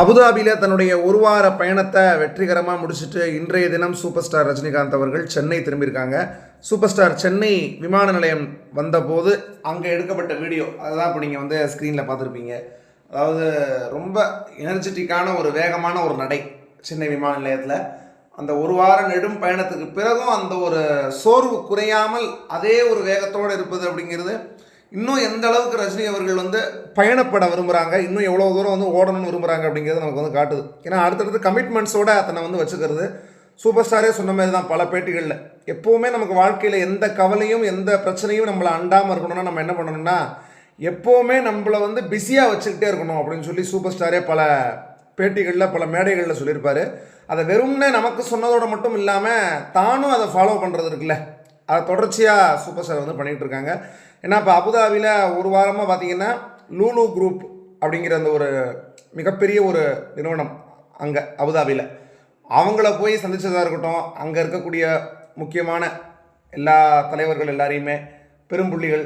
அபுதாபியில் தன்னுடைய ஒரு வார பயணத்தை வெற்றிகரமாக முடிச்சுட்டு இன்றைய தினம் சூப்பர் ஸ்டார் ரஜினிகாந்த் அவர்கள் சென்னை திரும்பியிருக்காங்க. சூப்பர் ஸ்டார் சென்னை விமான நிலையம் வந்தபோது அங்கே எடுக்கப்பட்ட வீடியோ அதுதான் இப்போ நீங்கள் வந்து ஸ்க்ரீனில் பார்த்துருப்பீங்க. அதாவது ரொம்ப எனர்ஜெட்டிக்கான ஒரு வேகமான ஒரு நடை சென்னை விமான நிலையத்தில். அந்த ஒரு வார நெடும் பயணத்துக்கு பிறகும் அந்த ஒரு சோர்வு குறையாமல் அதே ஒரு வேகத்தோடு இருப்பது அப்படிங்கிறது இன்னும் எந்த அளவுக்கு ரஜினி அவர்கள் வந்து பயணப்பட விரும்புகிறாங்க இன்னும் எவ்வளோ தூரம் வந்து ஓடணும்னு விரும்புகிறாங்க அப்படிங்கிறது நமக்கு வந்து காட்டுது. ஏன்னா அடுத்தடுத்து கமிட்மெண்ட்ஸோட தன்னை வந்து வச்சுக்கிறது சூப்பர் ஸ்டாரே சொன்ன மாதிரி தான் பல பேட்டிகளில். எப்போவுமே நமக்கு வாழ்க்கையில் எந்த கவலையும் எந்த பிரச்சனையும் நம்மளை அண்டாமல் இருக்கணும்னா நம்ம என்ன பண்ணணும்னா எப்போவுமே நம்மளை வந்து பிஸியாக வச்சுக்கிட்டே இருக்கணும் அப்படின்னு சொல்லி சூப்பர் ஸ்டாரே பல பேட்டிகளில் பல மேடைகளில் சொல்லியிருப்பார். அதை வெறும்னே நமக்கு சொன்னதோடு மட்டும் இல்லாமல் தானும் அதை ஃபாலோ பண்ணுறது இருக்குல்ல. அதை தொடர்ச்சியாக சூப்பர் ஸ்டார் வந்து பண்ணிகிட்ருக்காங்க ஏன்னா இப்போ அபுதாபியில் ஒரு வாரமாக பார்த்தீங்கன்னா லூலு குரூப் அப்படிங்கிற அந்த ஒரு மிகப்பெரிய ஒரு நிறுவனம் அங்கே அபுதாபியில் அவங்கள போய் சந்தித்ததாக இருக்கட்டும் அங்கே இருக்கக்கூடிய முக்கியமான எல்லா தலைவர்கள் எல்லாரையுமே பெரும்புள்ளிகள்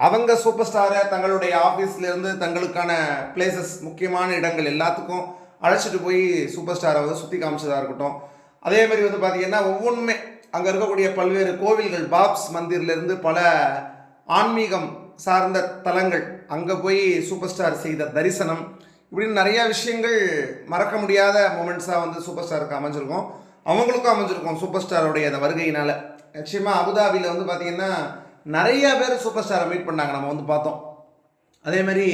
அவங்க சூப்பர் ஸ்டாரை தங்களுடைய ஆஃபீஸ்லேருந்து தங்களுக்கான பிளேசஸ் முக்கியமான இடங்கள் எல்லாத்துக்கும் அழைச்சிட்டு போய் சூப்பர் ஸ்டாரை வந்து சுற்றி காமிச்சதாக இருக்கட்டும். அதேமாரி வந்து பார்த்திங்கன்னா ஒவ்வொன்றுமே அங்கே இருக்கக்கூடிய பல்வேறு கோவில்கள் பாப்ஸ் மந்திர்லேருந்து பல ஆன்மீகம் சார்ந்த தலங்கள் அங்கே போய் சூப்பர் ஸ்டார் செய்த தரிசனம். இப்படின்னு நிறையா விஷயங்கள் மறக்க முடியாத மூமெண்ட்ஸாக வந்து சூப்பர் ஸ்டாருக்கு அமைஞ்சிருக்கும். அவங்களுக்கும் அமைஞ்சிருக்கும் சூப்பர் ஸ்டாருடைய அந்த வருகையினால். நிச்சயமாக அபுதாபியில் வந்து பார்த்திங்கன்னா நிறைய பேர் சூப்பர் ஸ்டாரை மீட் பண்ணாங்க. நம்ம வந்து பார்த்தோம். அதே மாதிரி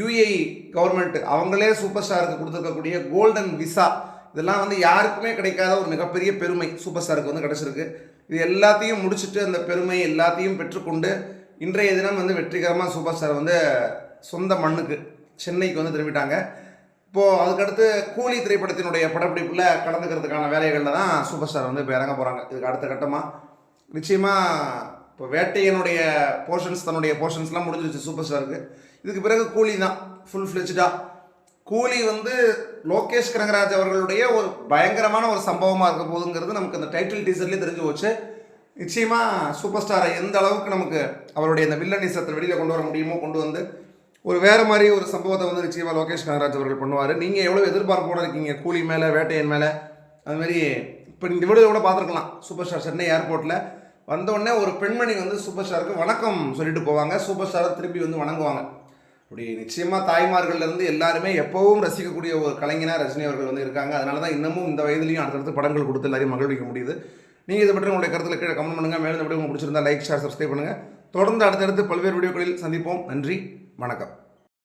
யுஏஇ கவர்மெண்ட் அவங்களே சூப்பர் ஸ்டாருக்கு கொடுத்துருக்கக்கூடிய கோல்டன் விசா இதெல்லாம் வந்து யாருக்குமே கிடைக்காத ஒரு மிகப்பெரிய பெருமை சூப்பர் ஸ்டாருக்கு வந்து கிடச்சிருக்கு. இது எல்லாத்தையும் முடிச்சுட்டு அந்த பெருமை எல்லாத்தையும் பெற்றுக்கொண்டு இன்றைய தினம் வந்து வெற்றிகரமாக சூப்பர் ஸ்டார் வந்து சொந்த மண்ணுக்கு சென்னைக்கு வந்து திரும்பிட்டாங்க. இப்போது அதுக்கடுத்து கூலி திரைப்படத்தினுடைய படப்பிடிப்பில் கலந்துக்கிறதுக்கான வேலைகளில் தான் சூப்பர் ஸ்டார் வந்து இப்போ இறங்க போகிறாங்க இதுக்கு அடுத்த கட்டமாக நிச்சயமாக இப்போ வேட்டையனுடைய போர்ஷன்ஸ் தன்னுடைய போர்ஷன்ஸ்லாம் முடிஞ்சிருச்சு சூப்பர் ஸ்டாருக்கு. இதுக்கு பிறகு கூலி தான் ஃபுல் ஃப்ளெஜ்டாக கூலி வந்து லோகேஷ் கனகராஜ் அவர்களுடைய ஒரு பயங்கரமான ஒரு சம்பவமாக இருக்க போதுங்கிறது நமக்கு அந்த டைட்டில் டீசர்லேயே தெரிஞ்சு போச்சு. நிச்சயமாக சூப்பர் ஸ்டாரை எந்த அளவுக்கு நமக்கு அவருடைய இந்த வில்லனிசத்தை வெளியில் கொண்டு வர முடியுமோ கொண்டு வந்து ஒரு வேறு மாதிரி ஒரு சம்பவத்தை வந்து நிச்சயமாக லோகேஷ் கனகராஜ் அவர்கள் பண்ணுவார். நீங்கள் எவ்வளோ எதிர்பார்ப்போடு இருக்கீங்க? கூலி மேலே வேட்டையன் மேலே? அதுமாரி இப்போ இந்த விடுதலை கூட பார்த்துருக்கலாம். சூப்பர் ஸ்டார் சென்னை ஏர்போர்ட்டில் வந்தோடனே ஒரு பெண்மணி வந்து சூப்பர் ஸ்டாருக்கு வணக்கம் சொல்லிட்டு போவாங்க. சூப்பர் ஸ்டாரை திருப்பி வந்து வணங்குவாங்க. அப்படி நிச்சயமாக தாய்மார்கள்லேருந்து எல்லாருமே எப்போவும் ரசிக்கக்கூடிய ஒரு கலைஞனாக ரஜினி அவர்கள் வந்து இருக்காங்க. அதனால தான் இன்னமும் இந்த வயதுலையும் அடுத்தடுத்து படங்கள் கொடுத்து எல்லாரையும் மகிழ்விக்க முடியுது. நீங்கள் இதை பற்றி உங்களுடைய கருத்தில் கீழே கமெண்ட் பண்ணுங்கள் மேலும் இந்த உங்களுக்கு பிடிச்சிருந்தா லைக் ஷேர் சப்ஸ்கிரைப் பண்ணுங்கள் தொடர்ந்து அடுத்தடுத்து பல்வேறு வீடியோக்களில் சந்திப்போம். நன்றி. வணக்கம்.